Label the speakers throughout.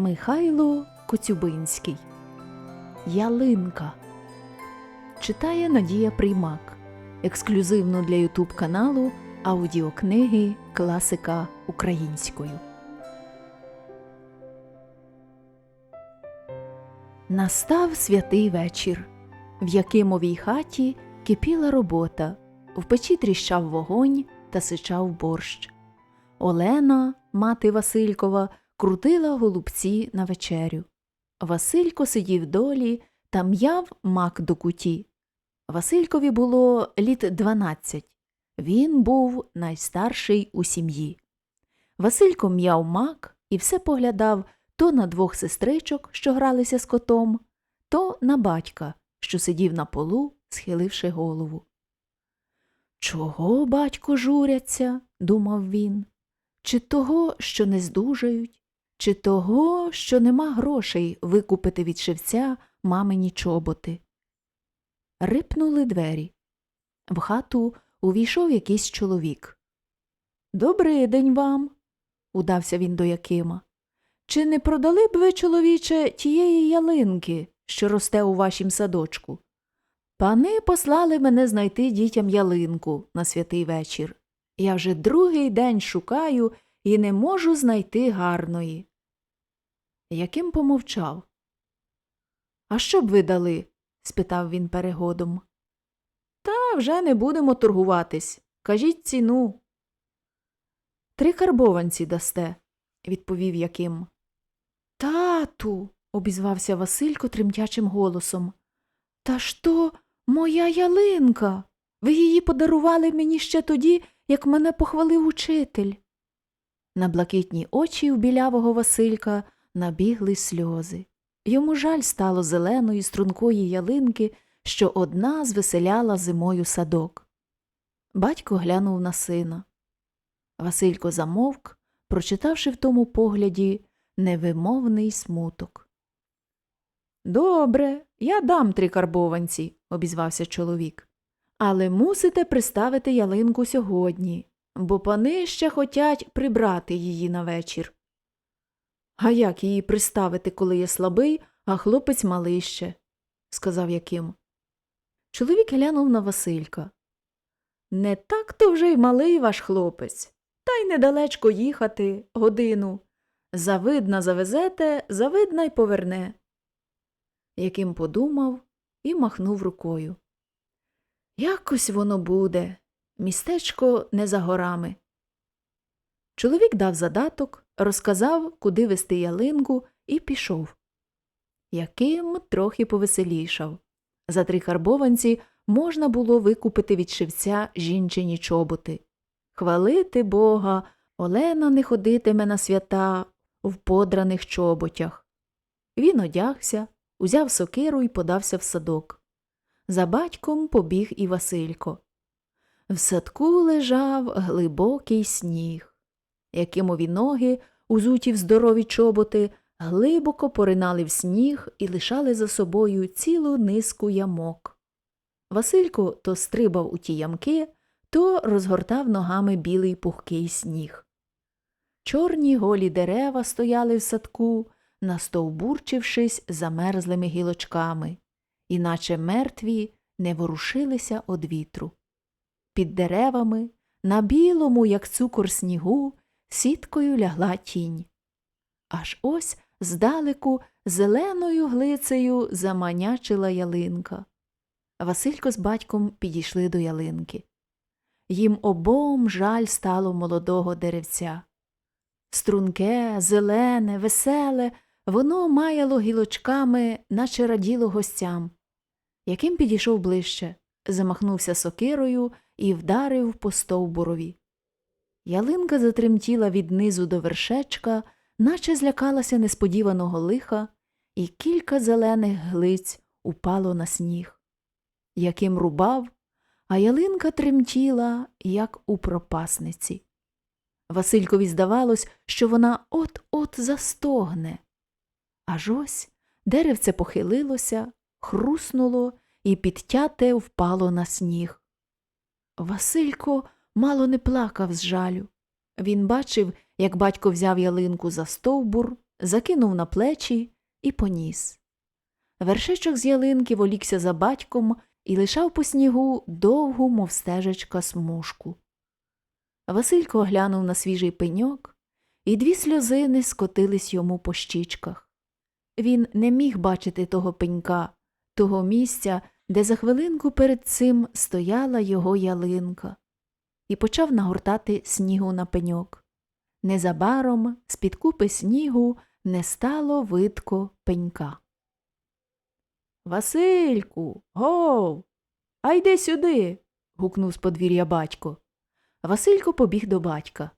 Speaker 1: Михайло Коцюбинський Ялинка Читає Надія Приймак Ексклюзивно для Ютуб каналу аудіокниги Класика українською. Настав святий вечір. В Якимовій хаті кипіла робота, в печі тріщав вогонь та сичав борщ. Олена, мати Василькова, крутила голубці на вечерю. Василько сидів долі та м'яв мак до куті. Василькові було літ дванадцять. Він був найстарший у сім'ї. Василько м'яв мак і все поглядав то на двох сестричок, що гралися з котом, то на батька, що сидів на полу, схиливши голову. Чого, батько, журяться? думав він. Чи того, що не здужають, чи того, що нема грошей викупити від шевця мамині чоботи. Рипнули двері. В хату увійшов якийсь чоловік. Добрий день вам, удався він до Якима. Чи не продали б ви, чоловіче, тієї ялинки, що росте у вашім садочку? Пани послали мене знайти дітям ялинку на святий вечір. Я вже другий день шукаю і не можу знайти гарної. Яким помовчав. А що б ви дали? спитав він перегодом. Та вже не будемо торгуватись. Кажіть ціну. Три карбованці дасте, відповів Яким. Тату, обізвався Василько тремтячим голосом. Та ж то моя ялинка. Ви її подарували мені ще тоді, як мене похвалив учитель. На блакитні очі у білявого Василька набігли сльози. Йому жаль стало зеленої стрункої ялинки, що одна звеселяла зимою садок. Батько глянув на сина. Василько замовк, прочитавши в тому погляді невимовний смуток. Добре, я дам три карбованці, обізвався чоловік. Але мусите приставити ялинку сьогодні, бо пани ще хотять прибрати її на вечір. А як її приставити, коли я слабий, а хлопець малий ще? сказав Яким. Чоловік глянув на Василька. Не так то вже й малий ваш хлопець, та й недалечко їхати годину. Завидна завезете, завидна й поверне. Яким подумав і махнув рукою. Якось воно буде, містечко не за горами. Чоловік дав задаток, розказав, куди вести ялинку, і пішов. Яким трохи повеселішав. За три карбованці можна було викупити від шевця жінчині чоботи. Хвалити Бога, Олена не ходитиме на свята в подраних чоботях. Він одягся, узяв сокиру і подався в садок. За батьком побіг і Василько. В садку лежав глибокий сніг. Якимові ноги, узуті в здорові чоботи, глибоко поринали в сніг і лишали за собою цілу низку ямок. Василько то стрибав у ті ямки, то розгортав ногами білий пухкий сніг. Чорні голі дерева стояли в садку, настовбурчившись замерзлими гілочками, іначе мертві не ворушилися од вітру. Під деревами, на білому, як цукор снігу, сіткою лягла тінь. Аж ось здалеку зеленою глицею заманячила ялинка. Василько з батьком підійшли до ялинки. Їм обом жаль стало молодого деревця. Струнке, зелене, веселе, воно маяло гілочками, наче раділо гостям. Яким підійшов ближче, замахнувся сокирою і вдарив по стовбурові. Ялинка затремтіла від низу до вершечка, наче злякалася несподіваного лиха, і кілька зелених глиць упало на сніг. Яким рубав, а ялинка тремтіла, як у пропасниці. Василькові здавалось, що вона от-от застогне. Аж ось деревце похилилося, хруснуло і підтяте впало на сніг. Василько мало не плакав з жалю. Він бачив, як батько взяв ялинку за стовбур, закинув на плечі і поніс. Вершечок з ялинки волікся за батьком і лишав по снігу довгу, мов стежечка, смужку. Василько оглянув на свіжий пеньок, і дві сльозини скотились йому по щічках. Він не міг бачити того пенька, того місця, де за хвилинку перед цим стояла його ялинка, і почав нагортати снігу на пеньок. Незабаром з-під купи снігу не стало видко пенька. Васильку, гов, а йди сюди. гукнув з подвір'я батько. Василько побіг до батька.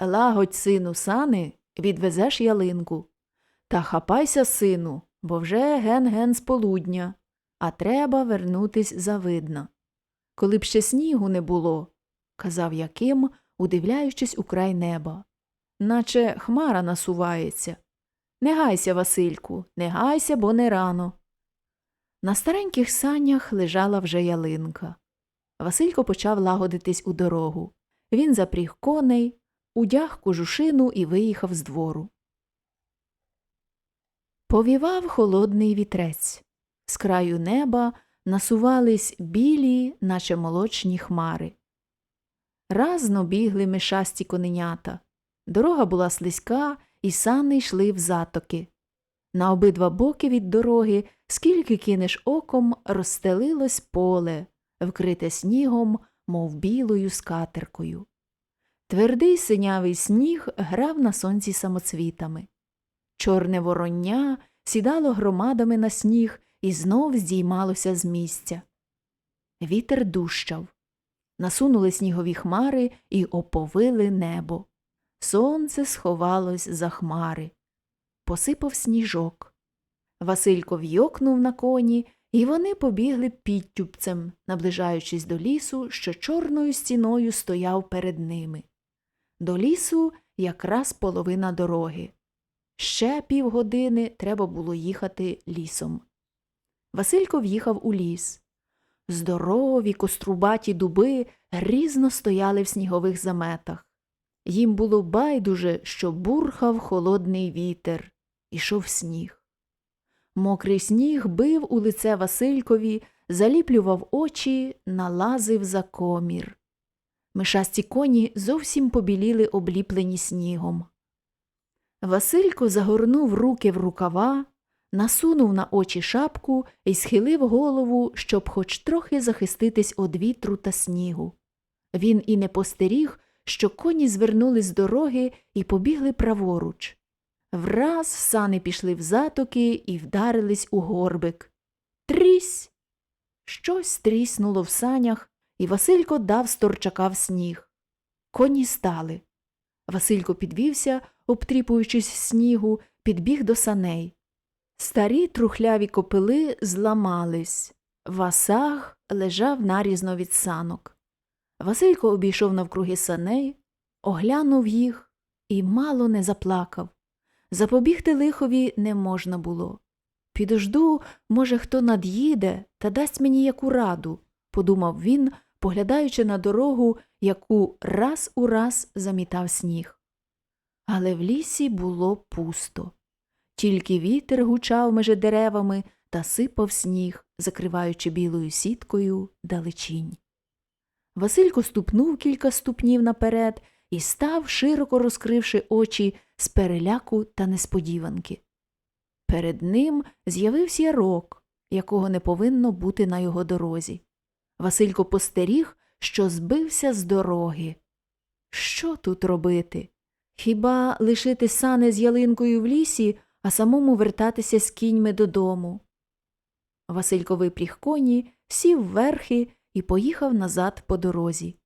Speaker 1: Лагодь, сину, сани, відвезеш ялинку. Та хапайся, сину, бо вже ген-ген з полудня, а треба вернутись завидно. Коли б ще снігу не було, казав Яким, удивляючись у край неба. Наче хмара насувається. Не гайся, Васильку, не гайся, бо не рано. На стареньких санях лежала вже ялинка. Василько почав лагодитись у дорогу. Він запріг коней, удяг кожушину і виїхав з двору. Повівав холодний вітрець. З краю неба насувались білі, наче молочні хмари. Разно бігли мишасті коненята. Дорога була слизька, і сани йшли в затоки. На обидва боки від дороги, скільки кинеш оком, розстелилось поле, вкрите снігом, мов білою скатеркою. Твердий синявий сніг грав на сонці самоцвітами. Чорне вороння сідало громадами на сніг і знов здіймалося з місця. Вітер дущав. Насунули снігові хмари і оповили небо. Сонце сховалось за хмари. Посипав сніжок. Василько вйокнув на коні, і вони побігли підтюпцем, наближаючись до лісу, що чорною стіною стояв перед ними. До лісу якраз половина дороги. Ще півгодини треба було їхати лісом. Василько в'їхав у ліс. Здорові кострубаті дуби грізно стояли в снігових заметах. Їм було байдуже, що бурхав холодний вітер, ішов сніг. Мокрий сніг бив у лице Василькові, заліплював очі, налазив за комір. Мишасті коні зовсім побіліли обліплені снігом. Василько загорнув руки в рукава, насунув на очі шапку і схилив голову, щоб хоч трохи захиститись од вітру та снігу. Він і не постеріг, що коні звернули з дороги і побігли праворуч. Враз сани пішли в затоки і вдарились у горбик. Трісь! Щось тріснуло в санях, і Василько дав сторчака в сніг. Коні стали. Василько підвівся, обтріпуючись снігу, підбіг до саней. Старі трухляві копили зламались. Васаг лежав нарізно від санок. Василько обійшов навкруги саней, оглянув їх і мало не заплакав. Запобігти лихові не можна було. Підожду, може, хто над'їде та дасть мені яку раду, подумав він, поглядаючи на дорогу, яку раз у раз замітав сніг. Але в лісі було пусто. Тільки вітер гучав межи деревами та сипав сніг, закриваючи білою сіткою далечінь. Василько ступнув кілька ступнів наперед і став, широко розкривши очі з переляку та несподіванки. Перед ним з'явився ярок, якого не повинно бути на його дорозі. Василько постеріг, що збився з дороги. Що тут робити? Хіба лишити сани з ялинкою в лісі, а самому вертатися з кіньми додому? Василько випріг коні, сів верхи і поїхав назад по дорозі.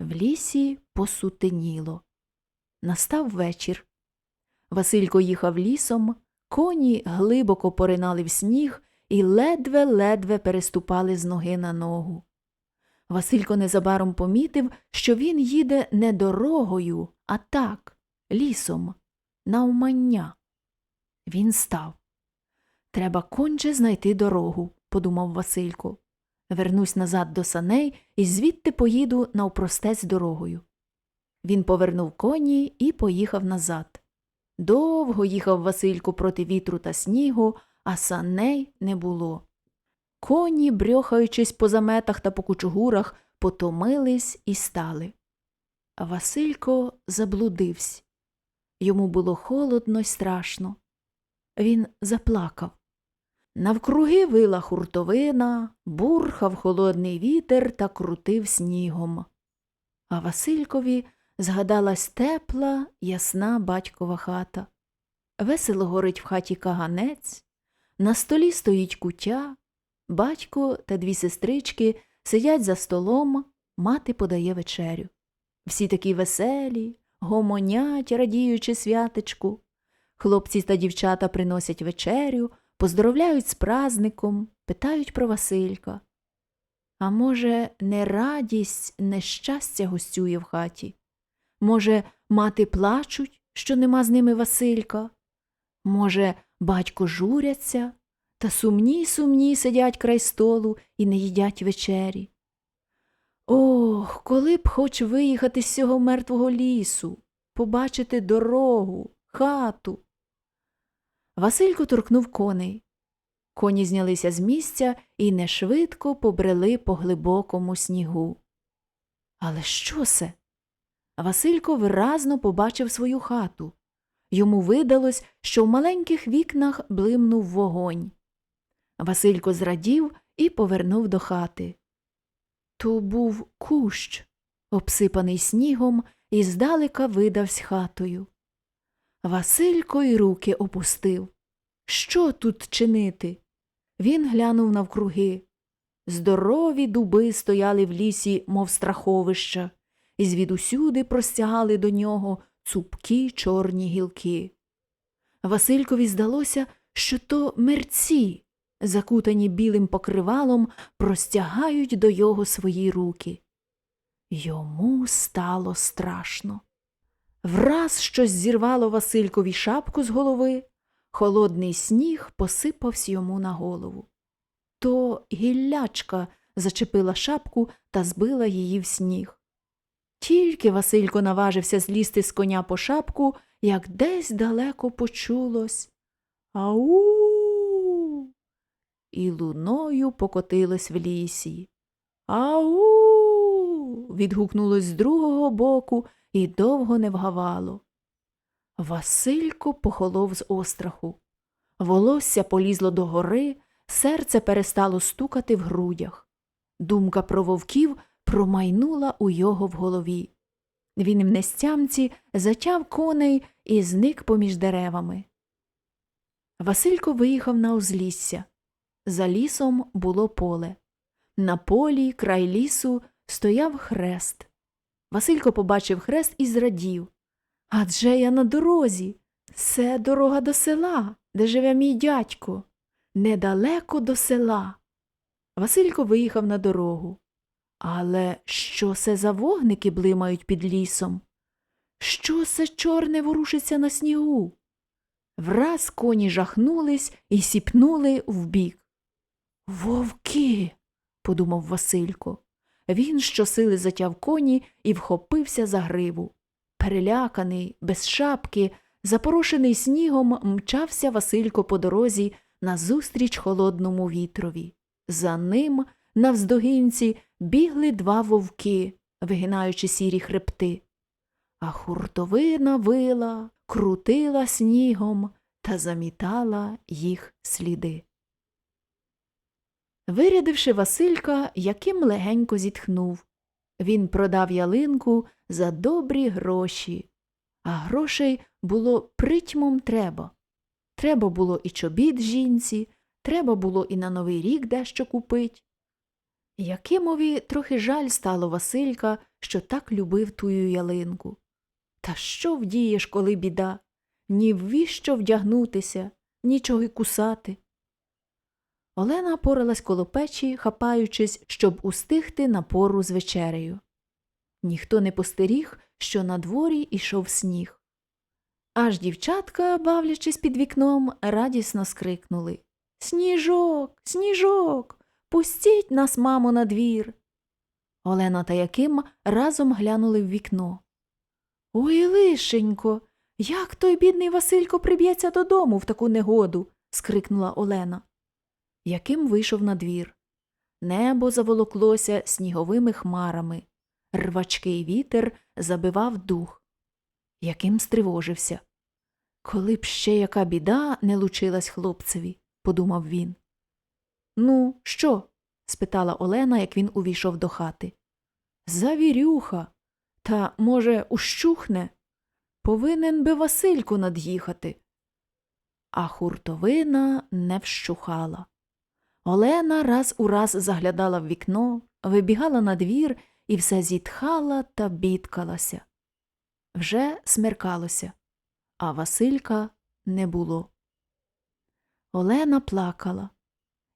Speaker 1: В лісі посутеніло. Настав вечір. Василько їхав лісом, коні глибоко поринали в сніг і ледве-ледве переступали з ноги на ногу. Василько незабаром помітив, що він їде не дорогою, а так, лісом, навмання. Він став. Треба конче знайти дорогу, подумав Василько. Вернусь назад до саней і звідти поїду навпростець дорогою. Він повернув коні і поїхав назад. Довго їхав Василько проти вітру та снігу, а саней не було. Коні, брьохаючись по заметах та по кучугурах, потомились і стали. Василько заблудився. Йому було холодно й страшно. Він заплакав. Навкруги вила хуртовина, бурхав холодний вітер та крутив снігом. А Василькові згадалась тепла, ясна батькова хата. Весело горить в хаті каганець, на столі стоїть кутя, батько та дві сестрички сидять за столом, мати подає вечерю. Всі такі веселі, гомонять, радіючи святечку. Хлопці та дівчата приносять вечерю, поздоровляють з празником, питають про Василька. А може, не радість, нещастя гостює в хаті? Може, мати плачуть, що нема з ними Василька? Може, батько журяться, та сумні сумні сидять край столу і не їдять вечері. Ох, коли б хоч виїхати з цього мертвого лісу, побачити дорогу, хату. Василько торкнув коней. Коні знялися з місця і нешвидко побрели по глибокому снігу. Але що це? Василько виразно побачив свою хату. Йому видалось, що в маленьких вікнах блимнув вогонь. Василько зрадів і повернув до хати. То був кущ, обсипаний снігом, і здалека видавсь хатою. Василько й руки опустив. Що тут чинити? Він глянув навкруги. Здорові дуби стояли в лісі, мов страховища, і звідусюди простягали до нього цупкі чорні гілки. Василькові здалося, що то мерці, закутані білим покривалом, простягають до його свої руки. Йому стало страшно. Враз щось зірвало Василькові шапку з голови, холодний сніг посипався йому на голову. То гіллячка зачепила шапку та збила її в сніг. Тільки Василько наважився злізти з коня по шапку, як десь далеко почулось Ау. І луною покотилось в лісі. Ау. відгукнулось з другого боку і довго не вгавало. Василько похолов з остраху. Волосся полізло догори, серце перестало стукати в грудях. Думка про вовків промайнула у його в голові. Він в нестямці затяв коней і зник поміж деревами. Василько виїхав на узлісся. За лісом було поле. На полі, край лісу, стояв хрест. Василько побачив хрест і зрадів. Адже я на дорозі. Це дорога до села, де живе мій дядько. Недалеко до села. Василько виїхав на дорогу. Але що це за вогники блимають під лісом? Що це чорне ворушиться на снігу? Враз коні жахнулись і сіпнули вбік. Вовки, подумав Василько. Він щосили затяв коні і вхопився за гриву. Переляканий, без шапки, запорошений снігом, мчався Василько по дорозі назустріч холодному вітрові. За ним, навздогінці, бігли два вовки, вигинаючи сірі хребти. А хуртовина вила, крутила снігом та замітала їх сліди. Вирядивши Василька, яким легенько зітхнув. Він продав ялинку за добрі гроші, а грошей було притьмом треба. Треба було і чобіт жінці, треба було і на новий рік дещо купить. Якимові трохи жаль стало Василька, що так любив тую ялинку. Та що вдієш, коли біда? Ні в що вдягнутися, нічого й кусати. Олена поралась коло печі, хапаючись, щоб устигти на пору з вечерею. Ніхто не постеріг, що на дворі ішов сніг. Аж дівчатка, бавлячись під вікном, радісно скрикнули Сніжок, сніжок, пустіть нас, мамо, на двір!» Олена та Яким разом глянули в вікно. Ой, лишенько, Як той бідний Василько приб'ється додому в таку негоду? скрикнула Олена. Яким вийшов на двір. Небо заволоклося сніговими хмарами. Рвачкий вітер забивав дух. Яким стривожився. Коли б ще яка біда не лучилась хлопцеві, подумав він. Ну, що? спитала Олена, як він увійшов до хати. Завірюха. Та, може, ущухне? Повинен би Василько над'їхати. А хуртовина не вщухала. Олена раз у раз заглядала в вікно, вибігала на двір і все зітхала та бідкалася. Вже смеркалося, а Василька не було. Олена плакала.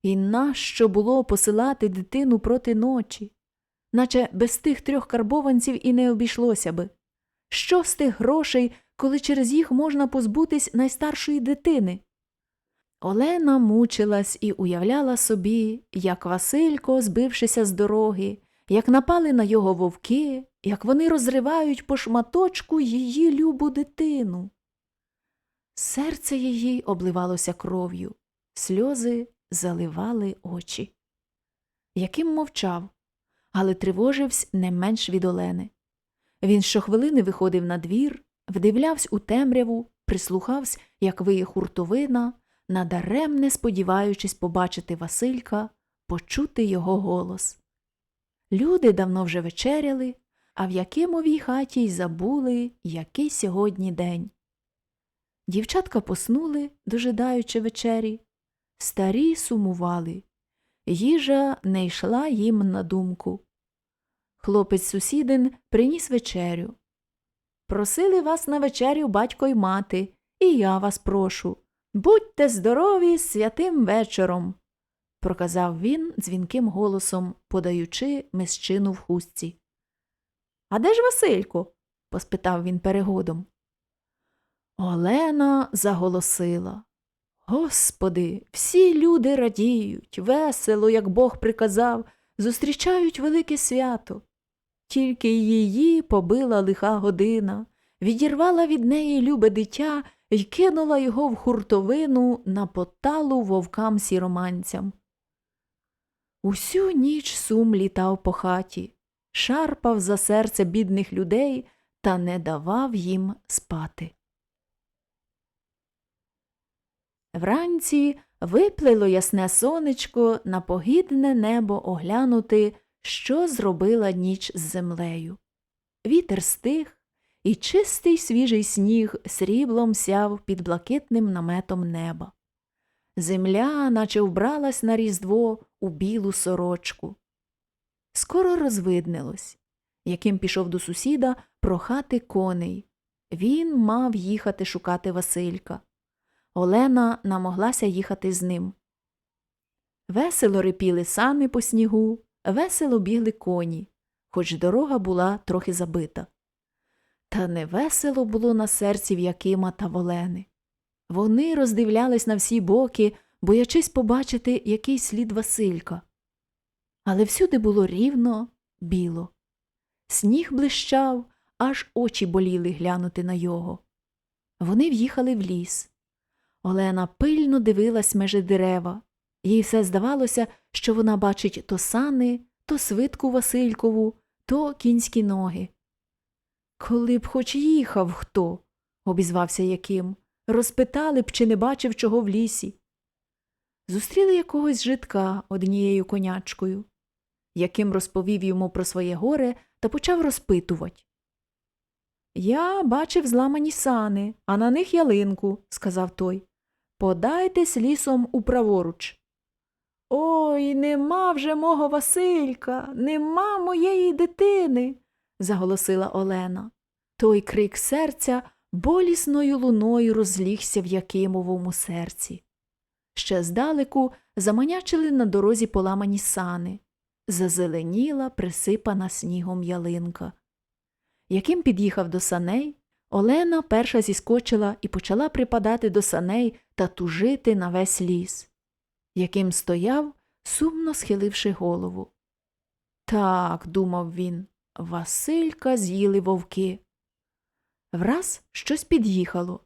Speaker 1: І нащо було посилати дитину проти ночі? Наче без тих трьох карбованців і не обійшлося би. Що з тих грошей, коли через їх можна позбутись найстаршої дитини? Олена мучилась і уявляла собі, як Василько, збившися з дороги, як напали на його вовки, як вони розривають по шматочку її любу дитину. Серце її обливалося кров'ю, сльози заливали очі. Яким мовчав, але тривожився не менш від Олени. Він щохвилини виходив на двір, вдивлявся у темряву, прислухався, як виє хуртовина, надаремне сподіваючись побачити Василька, почути його голос. Люди давно вже вечеряли, а в Якимовій хаті й забули, який сьогодні день. Дівчатка поснули, дожидаючи вечері, старі сумували. Їжа не йшла їм на думку. Хлопець сусідин приніс вечерю. Просили вас на вечерю батько й мати, і я вас прошу. Будьте здорові святим вечором, проказав він дзвінким голосом, подаючи мисчину в хустці. А де ж Василько? поспитав він перегодом. Олена заголосила. Господи, всі люди радіють, весело, як Бог приказав, зустрічають велике свято. Тільки її побила лиха година, відірвала від неї любе дитя й кинула його в хуртовину на поталу вовкам сіроманцям. Усю ніч сум літав по хаті, шарпав за серце бідних людей та не давав їм спати. Вранці виплило ясне сонечко на погідне небо оглянути, що зробила ніч з землею. Вітер стих, і чистий свіжий сніг сріблом сяв під блакитним наметом неба. Земля, наче вбралась на різдво у білу сорочку. Скоро розвиднилось, яким пішов до сусіда прохати коней. Він мав їхати шукати Василька. Олена намоглася їхати з ним. Весело рипіли сани по снігу, весело бігли коні, хоч дорога була трохи забита. Та невесело було на серці в Якима та Волени. Вони роздивлялись на всі боки, боячись побачити якийсь слід Василька. Але всюди було рівно, біло. Сніг блищав, аж очі боліли глянути на його. Вони в'їхали в ліс. Олена пильно дивилась межи дерева. Їй все здавалося, що вона бачить то сани, то свитку Василькову, то кінські ноги. Коли б хоч їхав хто, обізвався Яким, розпитали б, чи не бачив чого в лісі. Зустріли якогось житка однією конячкою. Яким розповів йому про своє горе та почав розпитувати. Я бачив зламані сани, а на них ялинку, сказав той. Подайтесь лісом управоруч. Ой, нема вже мого Василька, нема моєї дитини, заголосила Олена. Той крик серця болісною луною розлігся в Якимовому серці. Ще здалеку заманячили на дорозі поламані сани, зазеленіла присипана снігом ялинка. Яким під'їхав до саней, Олена перша зіскочила і почала припадати до саней та тужити на весь ліс. Яким стояв, сумно схиливши голову. Так, думав він, Василька з'їли вовки. Враз щось під'їхало.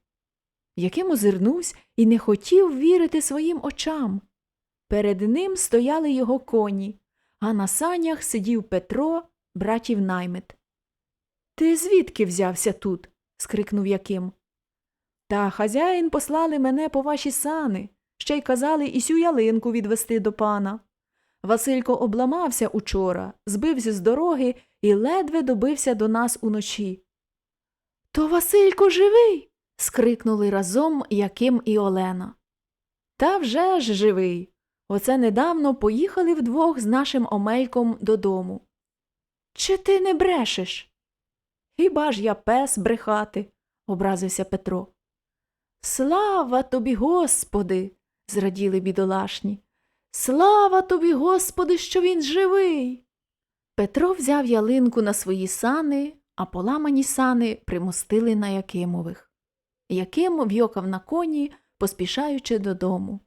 Speaker 1: Яким озирнувся і не хотів вірити своїм очам. Перед ним стояли його коні, а на санях сидів Петро, братів наймит. Ти звідки взявся тут? скрикнув Яким. Та хазяїн послали мене по ваші сани, ще й казали і сю ялинку відвести до пана. Василько обламався учора, збився з дороги і ледве добився до нас уночі. То Василько живий. скрикнули разом Яким і Олена. Та вже ж живий. Оце недавно поїхали вдвох з нашим Омельком додому. Чи ти не брешеш? Хіба ж я пес брехати? образився Петро. Слава тобі, Господи, зраділи бідолашні. Слава тобі, Господи, що він живий. Петро взяв ялинку на свої сани, а поламані сани примостили на Якимових. Яким в'йокав на коні, поспішаючи додому.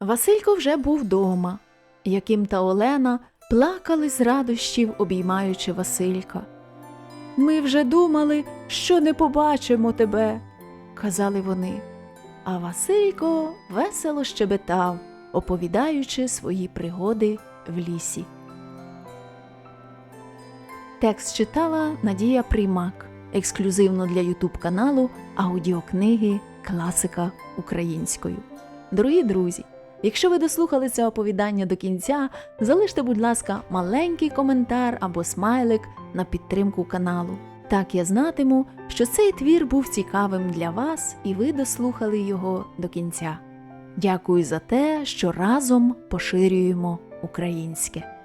Speaker 1: Василько вже був дома. Яким та Олена плакали з радощів, обіймаючи Василька. Ми вже думали, що не побачимо тебе, казали вони. А Василько весело щебетав, оповідаючи свої пригоди в лісі. Текст читала Надія Приймак ексклюзивно для Ютуб каналу аудіокниги Класика українською. Дорогі друзі, якщо ви дослухали це оповідання до кінця, залиште, будь ласка, маленький коментар або смайлик на підтримку каналу. Так я знатиму, що цей твір був цікавим для вас і ви дослухали його до кінця. Дякую за те, що разом поширюємо українське.